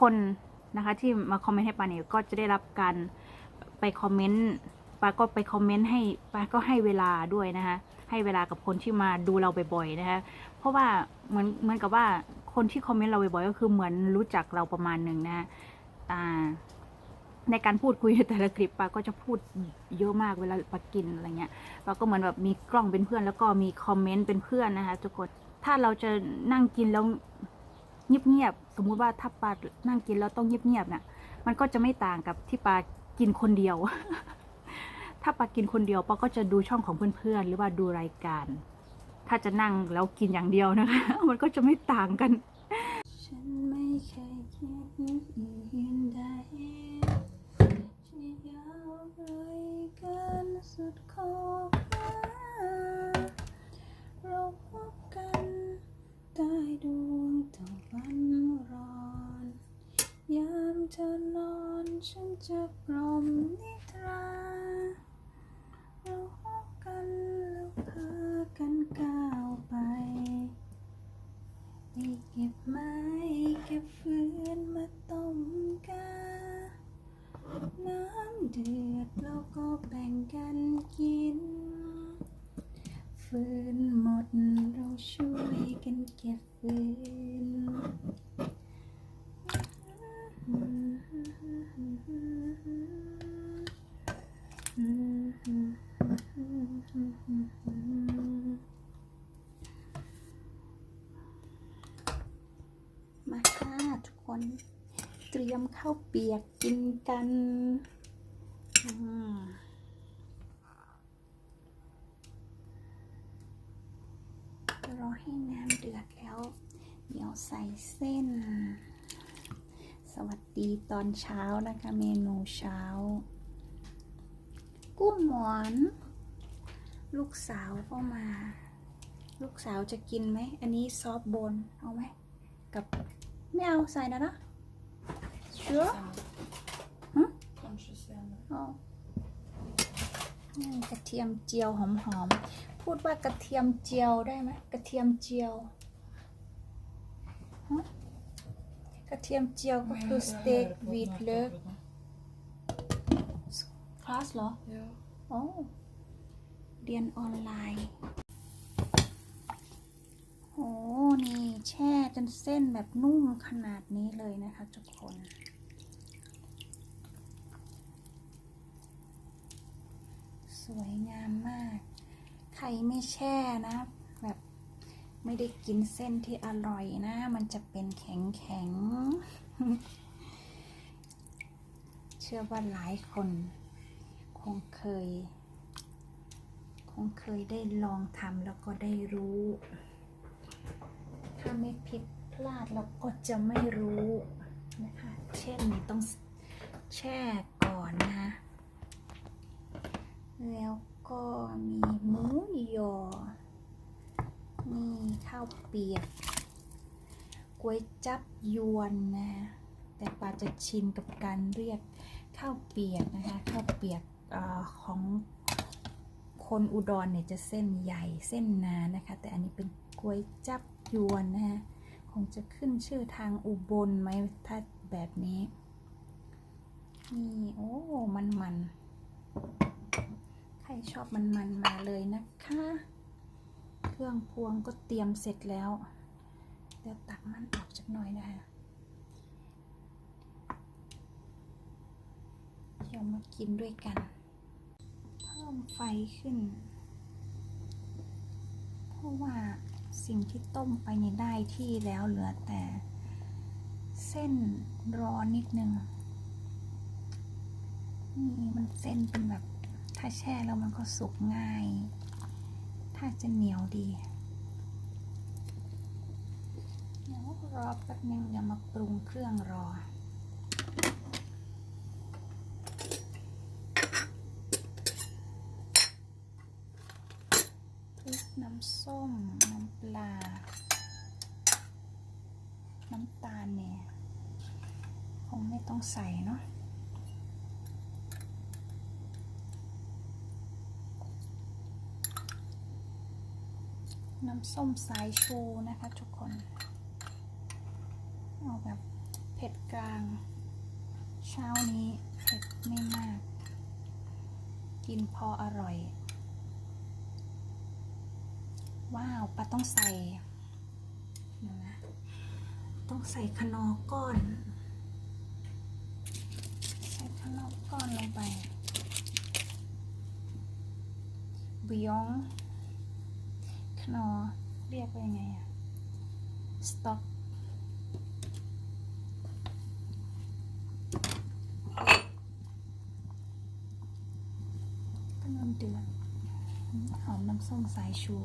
คนนะคะที่มาคอมเมนต์ให้ปาเนี่ยก็จะได้รับการไปคอมเมนต์ปาก็ไปคอมเมนต์ให้ปาก็ให้เวลาด้วยนะคะให้เวลากับคนที่มาดูเราบ่อยๆนะคะเพราะว่าเหมือนเหมือนกับว่าคนที่คอมเมนต์เราบ่อยๆก็คือเหมือนรู้จักเราประมาณหนึ่งนะอ่าในการพูดคุยแต่ละคลิปปาก็จะพูดเยอะมากเวลาปากินอะไรเงี้ยปาก็เหมือนแบบมีกล้องเป็นเพื่อน แล้วก็มีคอมเมนต์เป็นเพื่อนนะคะทุกคนถ้าเราจะนั่งกินแล้ว เงียบๆสมมุติว่าถ้าปานั่งกินแล้วต้องเงียบๆเนี่ยมันก็จะไม่ต่างกับที่ปากินคนเดียว ถ้าปากินคนเดียวปาก็จะดูช่องของเพื่อนๆหรือว่าดูรายการ ถ้าจะนั่งแล้วกินอย่างเดียวนะคะ มันก็จะไม่ต่างกันฉันไม่เคยคิดอื่นใดจะยาวไกลกันสุดขอบฟ้าเราพบกันใต้ ดวงตะวันร้อน ยามเธอนอนฉันจะกล่อมนิทราเราพบกันแล้วพากันก้าวไป ไปเก็บไม้เก็บฟืนมาต้มกา น้ำเดือดเราก็แบ่งกันกิน ฟืนหมดเราช่วยกันเก็บฟืน มาค่ะทุกคน เตรียมข้าวเปียกกินกันอืมรอ ให้น้ำเดือดแล้ว เดี๋ยวใส่เส้น สวัสดีตอนเช้านะคะเมนูเช้า กุ้งหมอน ลูกสาวก็มา ลูกสาวจะกินไหม อันนี้ซอฟต์บนเอาไหม กับไม่เอาใส่นะนะชัวร์ Hm? Kanske senare. อ๋อนี่กระเทียมเจียวหอมๆ พูดว่ากระเทียมเจียวได้ไหมกระเทียมเจียวฮะกระเทียมเจียวก็คือสเต็กวีดเลิฟคลาสเหรอ Ja. โอ้เรียนออนไลน์โอ้นี่แช่จนเส้นแบบนุ่มขนาดนี้เลยนะคะทุกคนสวยงามมาก ใครไม่แช่นะ แบบไม่ได้กินเส้นที่อร่อยนะ มันจะเป็นแข็งแข็ง เชื่อว่าหลายคน คงเคย คงเคยได้ลองทำแล้วก็ได้รู้ ถ้าไม่ผิดพลาดเราก็จะไม่รู้นะคะ เช่นต้องแช่ก่อนนะแล้ว ก็มีหมูยอ นี่ข้าวเปียกก๋วยจับยวนนะ แต่ปาจะชินกับการเรียกข้าวเปียกนะคะ ข้าวเปียกอของคนอุดรเนี่ยจะเส้นใหญ่เส้นหนานะคะ แต่อันนี้เป็นก๋วยจับยวนนะคะคงจะขึ้นชื่อทางอุบลไหมถ้าแบบนี้ นี่ โอ้ มันมัน ใครชอบมันมันๆมาเลยนะคะ เครื่องพวงก็เตรียมเสร็จแล้วเดี๋ยวตักมันออกจากหน่อยนะคะเดี๋ยวมากินด้วยกัน เพิ่มไฟขึ้น เพราะว่าสิ่งที่ต้มไปเนี่ได้ที่แล้วเหลือแต่ เส้นร้อนนิดนึง นี่มันเส้นเป็นแบบาแช่แล้วมันก็สุกง่าย ถ้าจะเหนียวดีเดี๋ยวรอแป๊บนึงเดี๋ยวมาปรุงเครื่องรอพริกน้ำส้ม น้ำปลา น้ำตาลเนี่ย คงไม่ต้องใส่เนาะ น้ำส้มสายชูนะคะทุกคน เอาแบบเผ็ดกลาง เช้านี้เผ็ดไม่มาก กินพออร่อย ว้าวปลาต้องใส่นะต้องใส่ขนอก้อน ใส่ขนอก้อนลงไป บยอง นอเรียกว่ายังไงอะสต็อกก็น้ำเดือดหอมน้ำส้มสายชู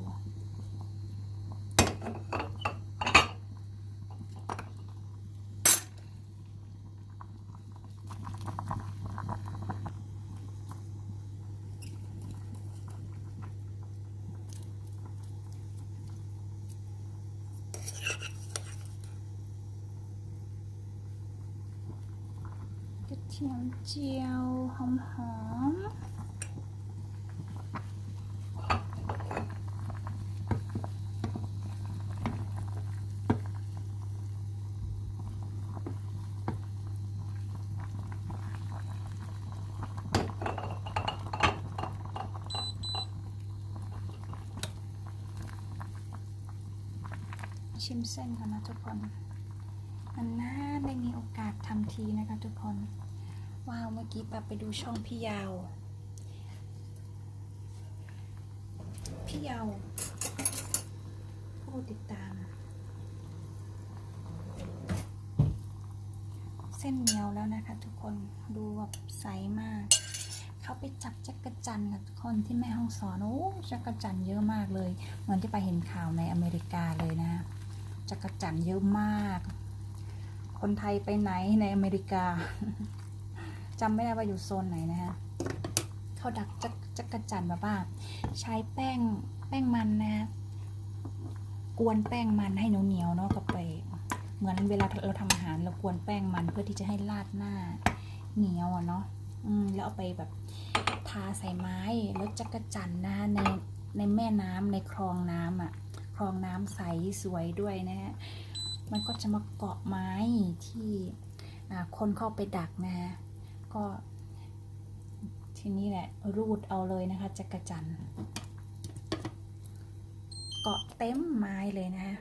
ทียมเจียวหอมๆชิมเส้นก่อนนะทุกคน มันน่าได้มีโอกาสทำทีนะคะทุกคน ว้าว เมื่อกี้ปาไปดูช่องพี่ยาว พี่ยาวผู้ติดตาม เส้นเหนียวแล้วนะคะทุกคนดูแบบใสมาก เขาไปจับจักรจันทร์กับคนที่แม่ห้องสอนโอ้จักรจันเยอะมากเลย เหมือนที่ไปเห็นข่าวในอเมริกาเลยนะจักรจันเยอะมาก คนไทยไปไหนในอเมริกา จำไม่ได้ว่าอยู่โซนไหนนะฮะเขาดักจักจักระจันแบบว่า ใช้แป้งแป้งมันนะ กวนแป้งมันให้เหนียวๆเนาะกับไป เหมือนเวลาเราทำอาหารเรากวนแป้งมันเพื่อที่จะให้ราดหน้าเหนียวอะเนาะอืมแล้วเอาไปแบบทาใส่ไม้แล้วจักรจันนะในในแม่น้ำในคลองน้ำอะคลองน้ำใสสวยด้วยนะฮะมันก็จะมาเกาะไม้ที่อ่าคนเข้าไปดักนะฮะ ก็ ทีนี้แหละ รูดเอาเลยนะคะจักรจันเกาะเต็มไม้เลยนะคะ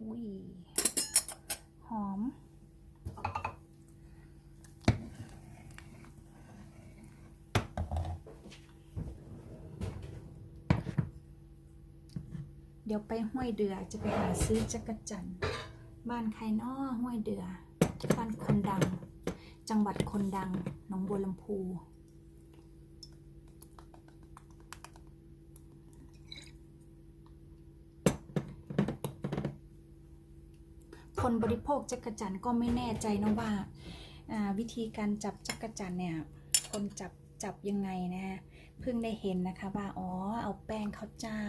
อุ้ยหอม เดี๋ยวไปห้วยเดือจะไปหาซื้อจักรจันบ้านใครน้อห้วยเดือบ้านคนดัง จังหวัดคนดังหนองบัวลำพูคนบริโภคจักรจันก็ไม่แน่ใจนะว่าวิธีการจับจักรจันเนี่ยคนจับจับยังไงนะฮะเพิ่งได้เห็นนะคะว่าอ๋อเอาแป้งข้าวเจ้า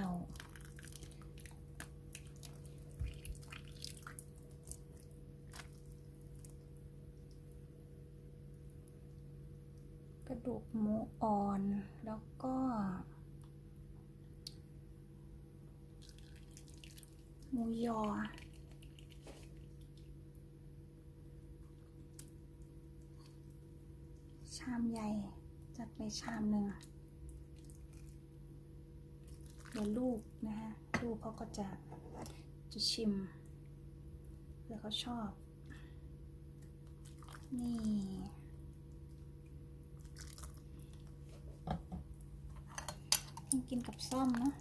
กระดูก หมูอ่อน แล้วก็ หมูยอ ชามใหญ่จัดไปชามหนึ่งเดี๋ยวลูกนะฮะลูกเขาก็จะจะชิมเผื่อเขาชอบ นี่ให้ กินกับส้มเนาะ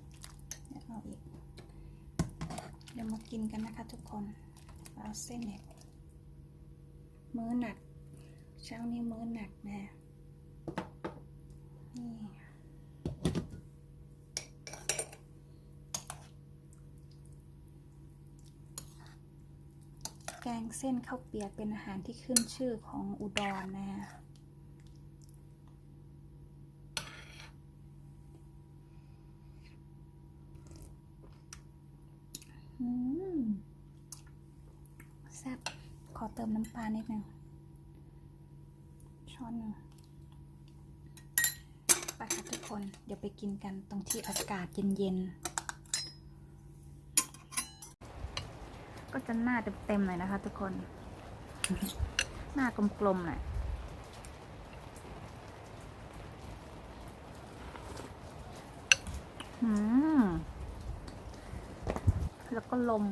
เดี๋ยวเอาอีก เดี๋ยวมากินกันนะคะทุกคนเอาเส้นเนี่ยมื้อหนัก เช้านี้มื้อหนักนะนี่แกงเส้นข้าวเปียกเป็นอาหารที่ขึ้นชื่อของอุดรนะ เติมน้ำปลานิดหนึ่งช้อนหนึ่งไปค่ะทุกคน เดี๋ยวไปกินกันตรงที่อากาศเย็นๆ ก็จะหน้าเต็มๆเลยนะคะทุกคน หน้ากลมๆหน่อยแล้วก็ลม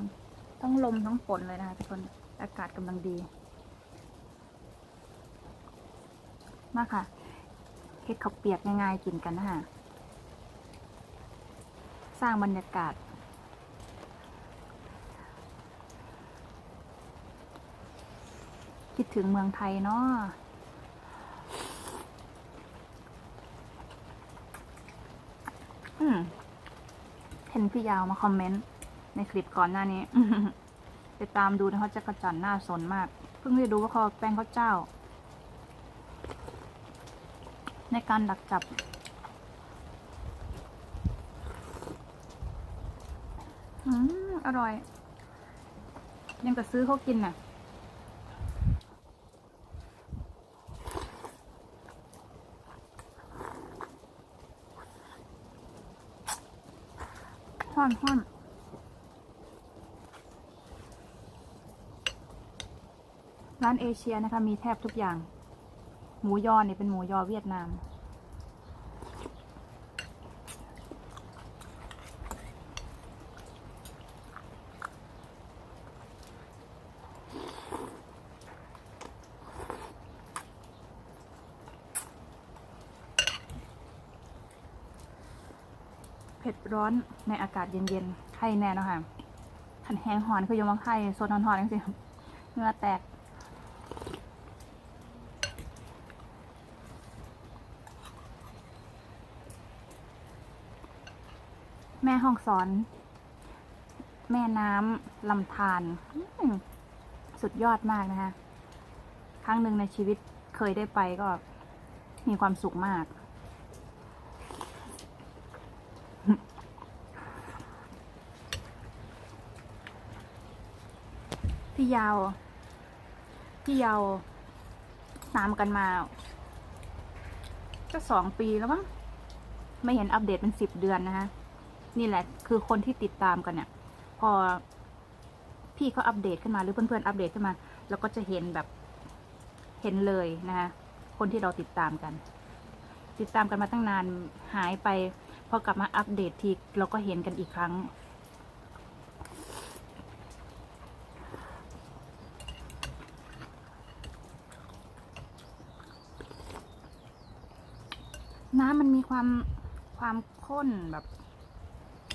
ต้องลมทั้งฝนเลยนะคะทุกคน อากาศกำลังดี มาค่ะเฮ็ดข้าวเปียกง่ายๆกินกันนะคะสร้างบรรยากาศ คิดถึงเมืองไทยเนาะเห็นพี่ยาวมาคอมเมนต์ในคลิปก่อนหน้านี้ ไปตามดูนะเขาจะกระจันหน้าสนมาก เพิ่งได้ดูว่าเขาแป้งข้าวเจ้า ในการดักจับ อืม อร่อย ยังจะซื้อเขากินน่ะห้อนห้อน ร้านเอเชียนะคะ มีแทบทุกอย่าง หมูยอเนี่ยเป็นหมูยอเวียดนาม เผ็ดร้อนในอากาศเย็นๆไข่แน่นะค่ะขันแห้งหอนคือยังว่าไข่โซนหอนๆจริงๆเหงื่อแตก แม่ห้องสอน แม่น้ำลำธารสุดยอดมากนะคะครั้งหนึ่งในชีวิตเคยได้ไปก็มีความสุขมาก พี่ยาว พี่ยาวตามกันมาก็สองปีแล้วมั้งไม่เห็นอัปเดตเป็นสิบเดือนนะคะ นี่แหละ คือคนที่ติดตามกันเนี่ย พอพี่เขาอัปเดตขึ้นมาหรือเพื่อนๆอัปเดตขึ้นมาเราก็จะเห็นแบบเห็นเลยนะคะคนที่เราติดตามกัน ติดตามกันมาตั้งนานหายไป พอกลับมาอัปเดตทีเราก็เห็นกันอีกครั้ง น้ำมันมีความความข้นแบบ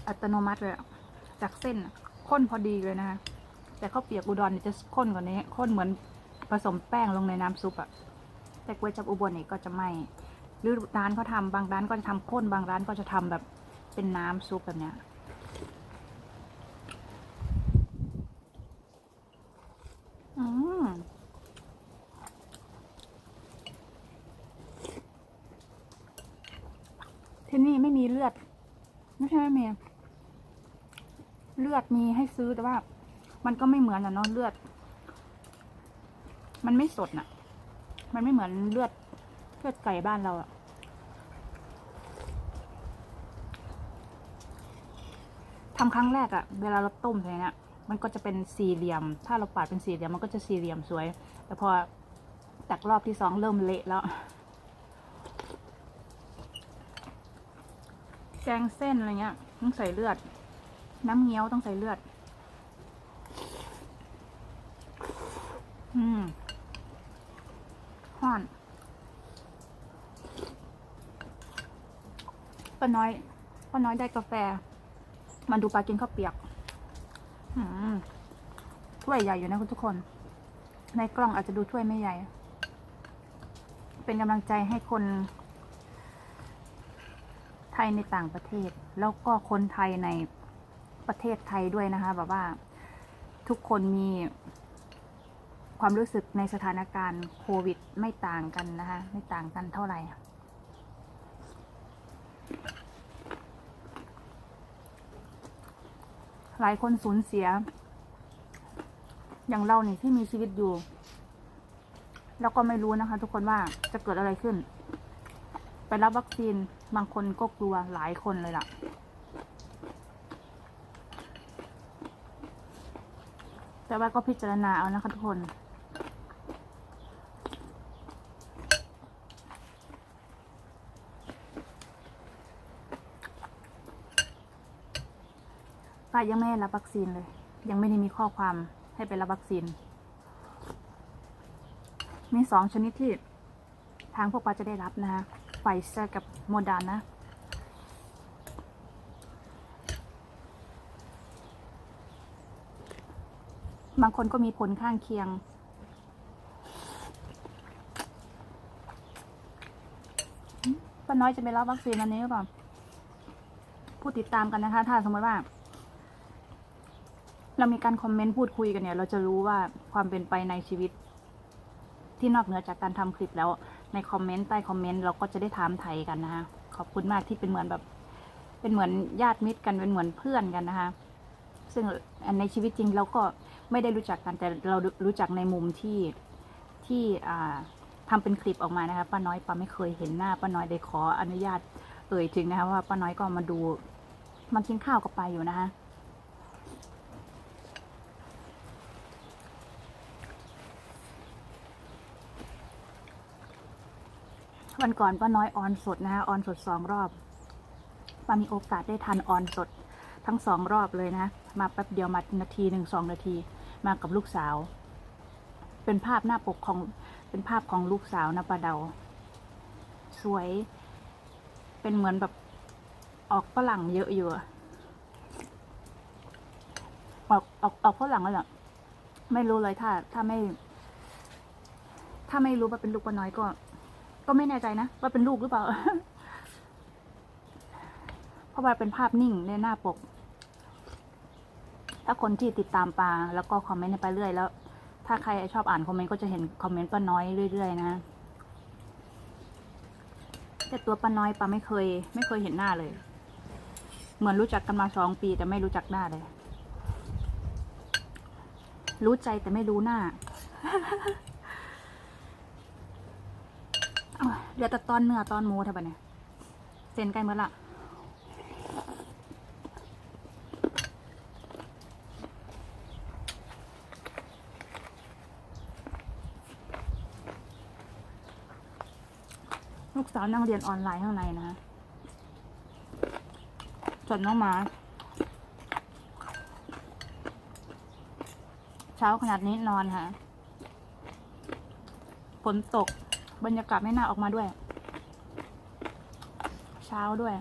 อัตโนมัติเลยจากเส้นข้นพอดีเลยนะคะ แต่ข้าวเปียกอุดรจะข้นกว่านี้ข้นเหมือนผสมแป้งลงในน้ำซุปอะแต่ก๋วยจับอุบลนี่ก็จะไม่หรือร้านเขาทำบางร้านก็จะทำข้นบางร้านก็จะทำแบบเป็นน้ำซุปแบบเนี้ย อืม ที่นี่ไม่มีเลือด ไม่ใช่ไม่มีเลือดมีให้ ซื้อแต่ว่า มันก็ไม่เหมือนอะเนาะเลือด มันไม่สดน่ะ มันไม่เหมือนเลือดเลือดไก่บ้านเราอะทำครั้งแรกอะเวลาเราต้มอะไรเนี่ยมันก็จะเป็นสี่เหลี่ยม ถ้าเราปาดเป็นสี่เหลี่ยมมันก็จะสี่เหลี่ยมสวย แต่พอตักรอบที่สองเริ่มเละแล้ว แกงเส้นอะไรเงี้ยต้องใส่เลือด น้ำเงี้ยวต้องใส่เลือด อืมห่อนป้าน้อยป้าน้อยได้กาแฟ มาดูปลากินข้าวเปียก อืมถ้วยใหญ่อยู่นะคุณทุกคน ในกล้องอาจจะดูถ้วยไม่ใหญ่ เป็นกำลังใจให้คน ไทยในต่างประเทศ แล้วก็คนไทยในประเทศไทยด้วยนะคะ แบบว่า ทุกคนมี ความรู้สึกในสถานการณ์โควิดไม่ต่างกันนะคะ ไม่ต่างกันเท่าไหร่หลายคนสูญเสีย อย่างเราเนี่ยที่มีชีวิตอยู่ แล้วก็ไม่รู้นะคะ ทุกคนว่าจะเกิดอะไรขึ้น ไปรับวัคซีนบางคนก็กลัวหลายคนเลยล่ะ แต่ว่าก็พิจารณาเอานะคะทุกคน้ายังไม่ได้รับวัคซีนเลย ยังไม่ได้มีข้อความให้ไปรับวัคซีน มีสองชนิดที่ทางพวกป้าจะได้รับนะคะไฟเซอร์กับโมเดอร์นะบางคนก็มีผลข้างเคียง ป้าน้อยจะไปรับวัคซีนวันนี้หรือเปล่าผู้ติดตามกันนะคะ ถ้าสมมติว่า เรามีการคอมเมนต์พูดคุยกันเนี่ย เราจะรู้ว่าความเป็นไปในชีวิต ที่นอกเหนือจากการทำคลิปแล้วในคอมเมนต์ใต้คอมเมนต์เราก็จะได้ถามไทยกันนะคะขอบคุณมากที่เป็นเหมือนแบบ เป็นเหมือนญาติมิตรกันเป็นเหมือนเพื่อนกันนะคะซึ่งในชีวิตจริงเราก็ไม่ได้รู้จักกันแต่เรารู้จักในมุมที่ที่อ่าทำเป็นคลิปออกมานะคะป้าน้อยป้าไม่เคยเห็นหน้าป้าน้อยได้ขออนุญาตเอ่ยถึงนะคะว่าป้าน้อยก็มาดูมากินข้าวกับไปอยู่นะคะ วันก่อนป้าน้อยออนสดนะคะออนสดสองรอบป้ามีโอกาสได้ทันออนสดทั้งสองรอบเลยนะมาแป๊บเดียวมานาทีหนึ่งสองนาที มากับลูกสาว เป็นภาพหน้าปกของเป็นภาพของลูกสาวนะป้าเดา สวย เป็นเหมือนแบบออกฝรั่งเยอะอยู่ออกออกออกฝรั่งแล้วเหรอไม่รู้เลยถ้า ถ้าไม่ ถ้าไม่รู้ว่าเป็นลูกป้าน้อยก็ ก็ไม่แน่ใจนะ ว่าเป็นลูกหรือเปล่า เพราะว่าเป็นภาพนิ่งในหน้าปก ถ้าคนที่ติดตามปลาแล้วก็คอมเมนต์ไปเรื่อยแล้ว ถ้าใครชอบอ่านคอมเมนต์ก็จะเห็นคอมเมนต์ป้าน้อยเรื่อยๆนะแต่ตัวป้าน้อยปาไม่เคย ไม่เคยเห็นหน้าเลย เหมือนรู้จักกันมาสองปีแต่ไม่รู้จักหน้าเลย รู้ใจแต่ไม่รู้หน้า เหลือแต่ตอนเนื้อตอนหมูเท่าไหร่เนี่ยเซ็นใกล้เมื่อละลูกสาวนั่งเรียนออนไลน์ข้างในนะส่วนน้องหมา เช้าขนาดนี้นอนค่ะฝนตก บรรยากาศไม่น่าออกมาด้วย เช้าด้วย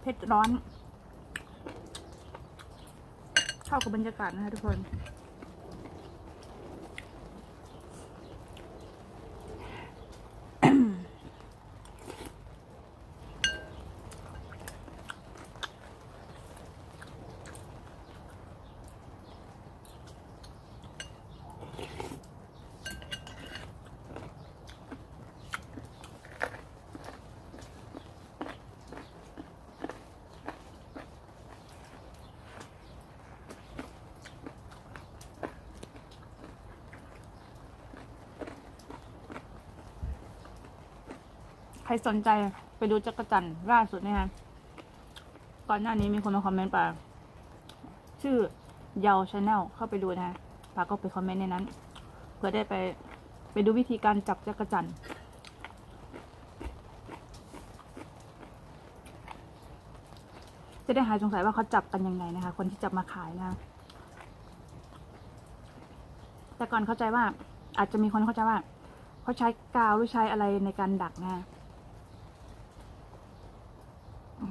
เผ็ดร้อน เข้ากับบรรยากาศนะคะทุกคน ใครสนใจไปดูจักรจันทร์ล่าสุดนะคะก่อนหน้านี้มีคนมาคอมเมนต์ป่าชื่อเยาวชาแนลเข้าไปดูนะคะป่าก็ไปคอมเมนต์ในนั้น เพื่อได้ไปไปดูวิธีการจับจักรจันทร์จะได้หายสงสัยว่าเขาจับกันยังไงนะคะ คนที่จับมาขายนะคะแต่ก่อนเข้าใจว่าอาจจะมีคนเข้าใจว่า เขาใช้กาวหรือใช้อะไรในการดักนะ มั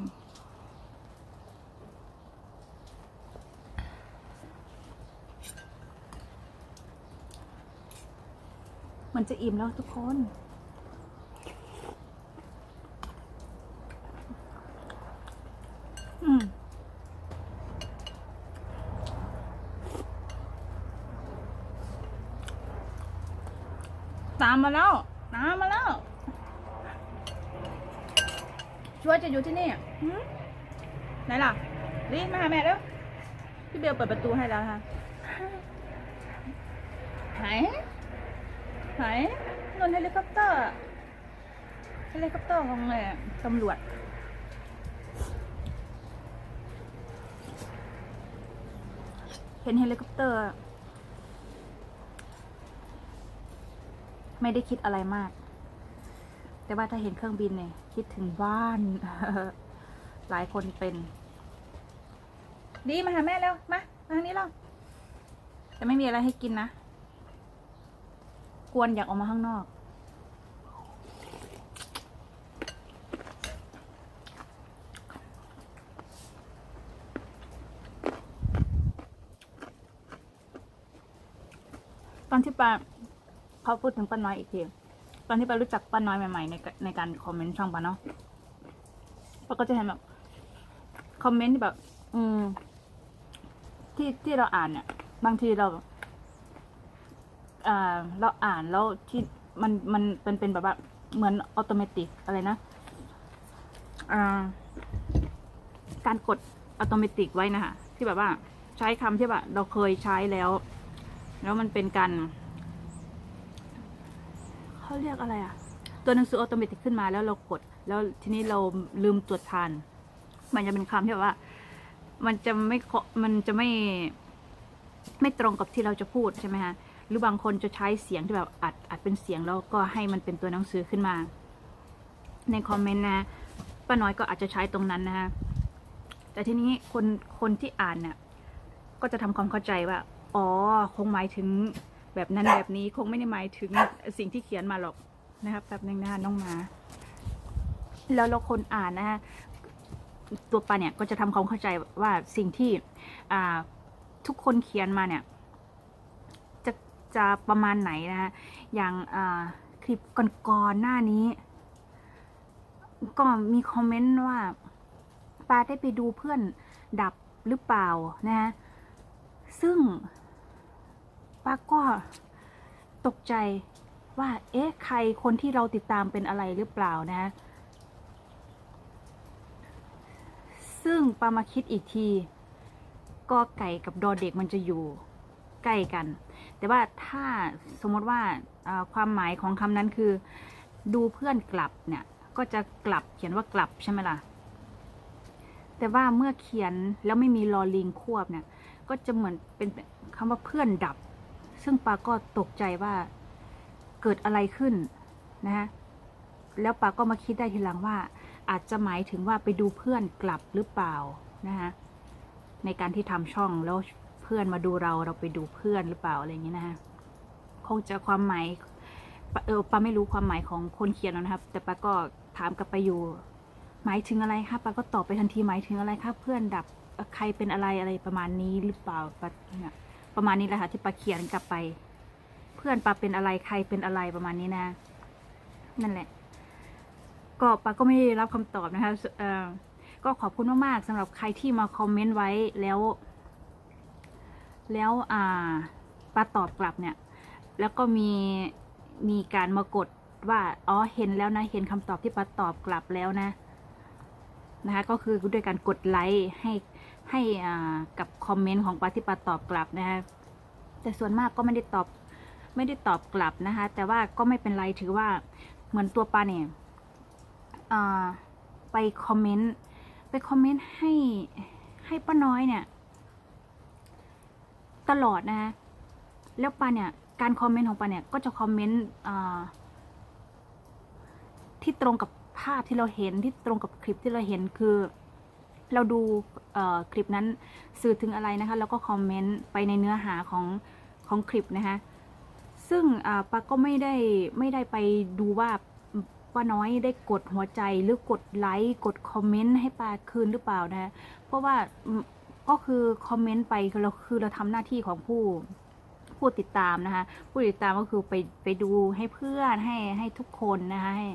นจะอิ่มแล้วทุกคน อืมตามมาแล้ว ตามมาแล้ว ช่วย จะอยู่ที่นี่หืมไหนล่ะรีบมาหาแม่แล้วพี่เบลเปิดประตูให้แล้วค่ะหายหายนนเฮลิคอปเตอร์อะเฮลิคอปเตอร์ของเลยตำรวจเห็นเฮลิคอปเตอร์ ไม่ได้คิดอะไรมาก แต่ว่าถ้าเห็นเครื่องบินเนี่ย คิดถึงบ้าน หลายคนเป็น ดีมาหาแม่เร็ว มามาทางนี้เราแต่ไม่มีอะไรให้กินนะ กวนอยากออกมาข้างนอก ตอนที่ปาเขาพูดถึงป้าน้อยอีกที ตอนที่ไปรู้จักป้าน้อยใหม่ ๆ ในกในการคอมเมนต์ช่องป้าเนาะปาก็จะเห็นแบบคอมเมนต์ที่แบบ อืม ที่ที่เราอ่านเนี่ย บางทีเราอ่าเราอ่านแล้วที่มันมันเป็นเป็นแบบว่าเหมือนอัตโนมัติอะไรนะอ่าการกดอัตโนมัติไว้นะคะที่แบบว่า ใช้คำที่แบบเราเคยใช้แล้ว แล้วมันเป็นการ เขาเรียกอะไรอะตัวหนังสืออัตโนมัติขึ้นมาแล้วเรากด แล้วทีนี้เราลืมตรวจทาน มันจะเป็นคำที่แบบว่า มันจะไม่เคาะมันจะไม่ ไม่ตรงกับที่เราจะพูดใช่ไหมฮะหรือบางคนจะใช้เสียงที่แบบอัดอัดเป็นเสียงแล้วก็ให้มันเป็นตัวหนังสือขึ้นมา ในคอมเมนต์นะป้าน้อยก็อาจจะใช้ตรงนั้นนะฮะแต่ทีนี้คนคนที่อ่านเนี่ยก็จะทำความเข้าใจว่า อ๋อ คงหมายถึง แบบนั้นแบบนี้คงไม่ได้หมายถึงสิ่งที่เขียนมาหรอกนะครับแป๊บนึงนะน้องหมา แล้วเราคนอ่านนะฮะตัวปาเนี่ยก็จะทำความเข้าใจว่าสิ่งที่อ่าทุกคนเขียนมาเนี่ย จะจะประมาณไหนนะฮะอย่างอ่าคลิปก่อนๆหน้านี้ ก็มีคอมเมนต์ว่าปาได้ไปดูเพื่อนดับหรือเปล่านะฮะซึ่ง ป้าก็ตกใจว่า เอ๊ะ ใครคนที่เราติดตามเป็นอะไรหรือเปล่านะ ซึ่งปามาคิดอีกทีกอไก่กับดอเด็กมันจะอยู่ใกล้กัน แต่ว่าถ้าสมมติว่าอ่าความหมายของคำนั้นคือ ดูเพื่อนกลับเนี่ย ก็จะกลับเขียนว่ากลับใช่ไหมล่ะ แต่ว่าเมื่อเขียนแล้วไม่มีลอลิงควบเนี่ย ก็จะเหมือนเป็นคำว่าเพื่อนดับ ซึ่งปาก็ตกใจว่าเกิดอะไรขึ้นนะฮะแล้วปาก็มาคิดได้ทีหลังว่า อาจจะหมายถึงว่าไปดูเพื่อนกลับหรือเปล่านะคะในการที่ทำช่องแล้วเพื่อนมาดูเราเราไปดูเพื่อนหรือเปล่าอะไรอย่างนี้นะคะคงจะความหมายเออปาไม่รู้ความหมายของคนเขียนนะครับ แต่ปาก็ถามกลับไปอยู่ หมายถึงอะไรคะปาก็ตอบไปทันทีหมายถึงอะไรคะเพื่อนดับใครเป็นอะไรอะไรประมาณนี้หรือเปล่าปาเนี่ย ประมาณนี้แหละค่ะที่ปาเขียนกลับไป เพื่อนปาเป็นอะไรใครเป็นอะไรประมาณนี้นะ นั่นแหละ ก็ปาก็ไม่ได้รับคำตอบนะคะก็ขอบคุณมากๆสำหรับใครที่มาคอมเมนต์ไว้แล้ว แล้วอ่าปาตอบกลับเนี่ย แล้วก็มีมีการมากดว่าอ๋อเห็นแล้วนะ เห็นคำตอบที่ปาตอบกลับแล้วนะนะคะก็คือด้วยการกดไลค์ให้ ให้กับคอมเมนต์ของปาที่ปาตอบกลับนะคะแต่ส่วนมากก็ไม่ได้ตอบไม่ได้ตอบกลับนะคะ แต่ว่าก็ไม่เป็นไรถือว่าเหมือนตัวปาเนี่ยไปคอมเมนต์ไปคอมเมนต์ให้ให้ป้าน้อยเนี่ย ตลอดนะฮะแล้วปาเนี่ยการคอมเมนต์ของปาเนี่ยก็จะคอมเมนต์ที่ตรงกับภาพที่เราเห็นที่ตรงกับคลิปที่เราเห็นคือ เราดูคลิปนั้นสื่อถึงอะไรนะคะ แล้วก็คอมเมนต์ไปในเนื้อหาของของคลิปนะคะ ซึ่งปาก็ไม่ได้ไม่ได้ไปดูว่าป้าน้อยได้กดหัวใจหรือกดไลค์กดคอมเมนต์ให้ปาคืนหรือเปล่านะ เพราะว่าก็คือคอมเมนต์ไปเราคือเราทำหน้าที่ของผู้ผู้ติดตามนะคะ ผู้ติดตามก็คือไปไปดูให้เพื่อนให้ให้ทุกคนนะคะให้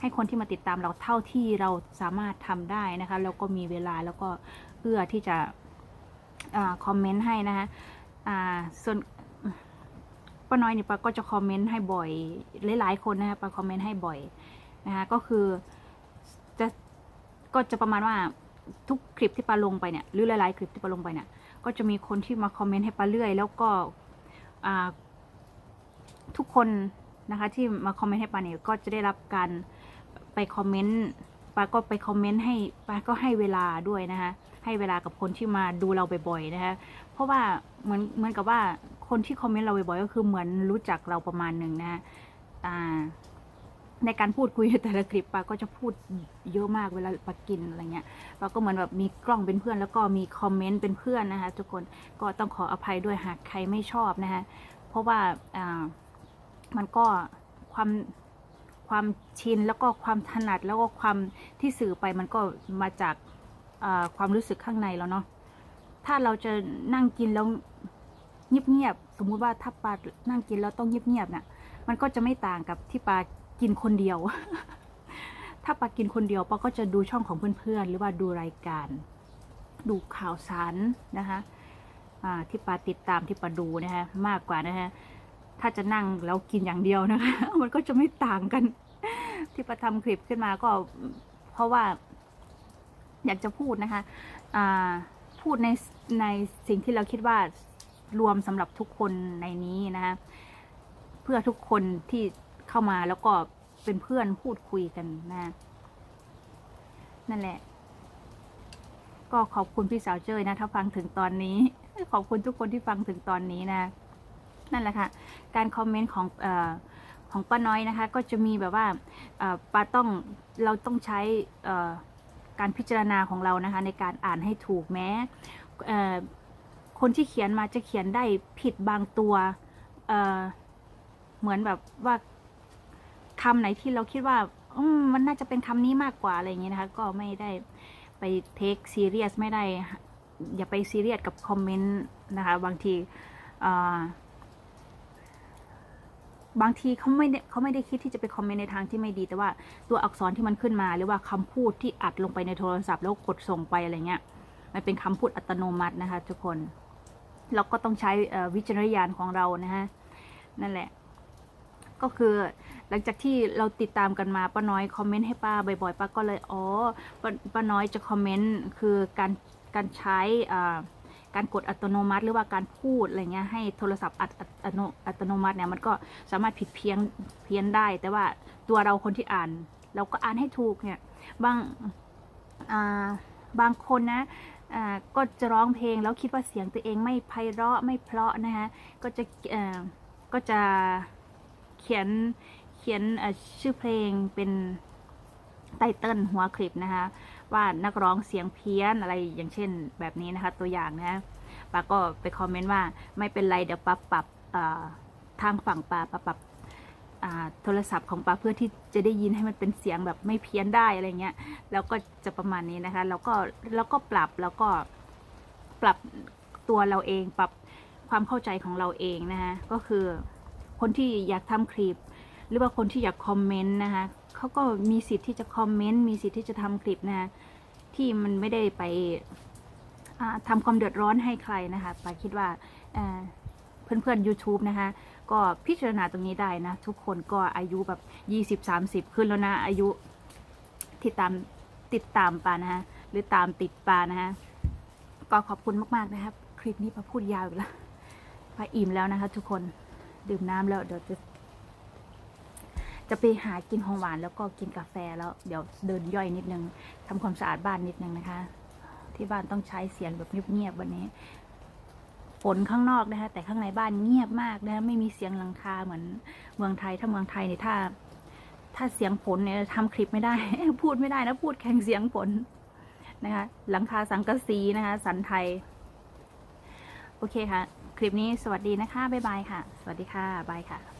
ให้คนที่มาติดตามเราเท่าที่เราสามารถทำได้นะคะแล้วก็มีเวลาแล้วก็เอื้อที่จะอคอมเมนต์ให้นะคะอ่าส่วนป้าน้อยนี่ป้าก็จะคอมเมนต์ให้บ่อยหลายๆคนนะคะป้าคอมเมนต์ให้บ่อยนะคะก็คือจะก็จะประมาณว่าทุกคลิปที่ปาลงไปเนี่ยหรือหลายๆ คลิปที่ปาลงไปเนี่ยก็จะมีคนที่มาคอมเมนต์ให้ปาเรื่อย แล้วก็ทุกคนนะคะที่มาคอมเมนต์ให้ปาเนี่ยก็จะได้รับการ ไปคอมเมนต์ปาก็ไปคอมเมนต์ให้ปาก็ให้เวลาด้วยนะคะให้เวลากับคนที่มาดูเราบ่อยๆนะคะเพราะว่าเหมือนเหมือนกับว่าคนที่คอมเมนต์เราบ่อยๆก็คือเหมือนรู้จักเราประมาณหนึ่งนะคะอ่าในการพูดคุยแต่ละคลิปปาก็จะพูดเยอะมากเวลาปากินอะไรเงี้ยปาก็เหมือนแบบมีกล้องเป็นเพื่อน แล้วก็มีคอมเมนต์เป็นเพื่อนนะคะทุกคนก็ต้องขออภัยด้วยหากใครไม่ชอบนะคะเพราะว่าอ่ามันก็ความ ความชินแล้วก็ความถนัดแล้วก็ความที่สื่อไปมันก็มาจากความรู้สึกข้างในแล้วเนาะถ้าเราจะนั่งกินแล้วเงียบๆสมมุติว่าถ้าปานั่งกินแล้วต้องเงียบๆน่ะมันก็จะไม่ต่างกับที่ปากินคนเดียว ถ้าปากินคนเดียวปาก็จะดูช่องของเพื่อนๆ หรือว่าดูรายการ ดูข่าวสารนะคะที่ปาติดตามที่ปาดูนะคะมากกว่านะคะถ้าจะนั่งแล้วกินอย่างเดียวนะคะ มันก็จะไม่ต่างกัน ที่ปาทำคลิปขึ้นมาก็เพราะว่า อยากจะพูดนะคะพูดในในสิ่งที่เราคิดว่ารวมสำหรับทุกคนในนี้นะคะเพื่อทุกคนที่เข้ามาแล้วก็เป็นเพื่อนพูดคุยกันนะ นั่นแหละ ก็ขอบคุณพี่สาวเจ้ยนะ ถ้าฟังถึงตอนนี้ ขอบคุณทุกคนที่ฟังถึงตอนนี้นะ นั่นแหละค่ะ การคอมเมนต์ของเออ ของป้าน้อยนะคะ ก็จะมีแบบว่าป้าต้องเราต้องใช้การพิจารณาของเรานะคะ ในการอ่านให้ถูกแม้คนที่เขียนมาจะเขียนได้ผิดบางตัวเเหมือนแบบว่าคำไหนที่เราคิดว่าอืมันน่าจะเป็นคำนี้มากกว่าอะไรอย่างเงี้ยนะคะ ก็ไม่ได้ไปเทคซีเรียสไม่ได้ อย่าไปซีเรียสกับคอมเมนต์นะคะ บางทีอ่า บางทีเขาไม่ได้เขาไม่ได้คิดที่จะไปคอมเมนต์ในทางที่ไม่ดี แต่ว่าตัวอักษรที่มันขึ้นมา หรือว่าคำพูดที่อัดลงไปในโทรศัพท์แล้วกดส่งไปอะไรเงี้ย มันเป็นคำพูดอัตโนมัตินะคะ ทุกคน เราก็ต้องใช้วิจารณญาณของเรานะฮะ นั่นแหละ ก็คือหลังจากที่เราติดตามกันมาป้าน้อยคอมเมนต์ให้ป้าบ่อยๆป้าก็เลย อ๋อปป้าน้อยจะคอมเมนต์คือการการใช้อ่า การกดอัตโนมัติ หรือว่าการพูดอะไรเงี้ยให้โทรศัพท์อัตอัตโนมัติเนี่ยมันก็สามารถผิดเพี้ยนเพี้ยนได้ แต่ว่าตัวเราคนที่อ่าน เราก็อ่านให้ถูกเนี่ยบางอ่าบางคนนะก็จะร้องเพลงแล้วคิดว่าเสียงตัวเองไม่ไพเราะไม่เพราะนะคะก็จะก็จะเขียนเขียนชื่อเพลงเป็นไตเติลหัวคลิปนะคะ ว่านักร้องเสียงเพี้ยนอะไรอย่างเช่นแบบนี้นะคะ ตัวอย่างนะป้าก็ไปคอมเมนต์ว่าไม่เป็นไรเดี๋ยวป้าปรับทางฝั่งป้าป้าปรับโทรศัพท์ของป้าเพื่อที่จะได้ยินให้มันเป็นเสียงแบบไม่เพี้ยนได้อะไรเงี้ยแล้วก็จะประมาณนี้นะคะแล้วก็แล้วก็ปรับแล้วก็ปรับตัวเราเองปรับความเข้าใจของเราเองนะคะก็คือคนที่อยากทำคลิป หรือว่าคนที่อยากคอมเมนต์นะคะ เขาก็มีสิทธิ์ที่จะคอมเมนต์มีสิทธิ์ที่จะทำคลิปนะที่มันไม่ได้ไปอ่าทำความเดือดร้อนให้ใครนะคะปาคิดว่าเอ่อเพื่อนๆ YouTube นะคะก็พิจารณาตรงนี้ได้นะ ทุกคนก็อายุแบบ 20-30 ขึ้นแล้วนะ อายุที่ตามติดตามปานะคะหรือตามติดปานะคะก็ขอบคุณมากๆนะครับ คลิปนี้ปาพูดยาวอีกแล้วปาอิ่มแล้วนะคะทุกคนดื่มน้ำแล้วเดี๋ยวจะ จะไปหากินของหวานแล้วก็กินกาแฟแล้วเดี๋ยวเดินย่อยนิดนึงทำความสะอาดบ้านนิดนึงนะคะ ที่บ้านต้องใช้เสียงแบบเงียบๆวันนี้ฝนข้างนอกนะคะ แต่ข้างในบ้านเงียบมากนะคะไม่มีเสียงหลังคาเหมือนเมืองไทยถ้าเมืองไทยเนี่ยถ้า ถ้าเสียงฝนเนี่ยทำคลิปไม่ได้ พูดไม่ได้นะพูดแข่งเสียงฝนนะคะ หลังคาสังกะสีนะคะ สันไทย โอเคค่ะ คลิปนี้สวัสดีนะคะบ๊ายบายค่ะ สวัสดีค่ะบายค่ะ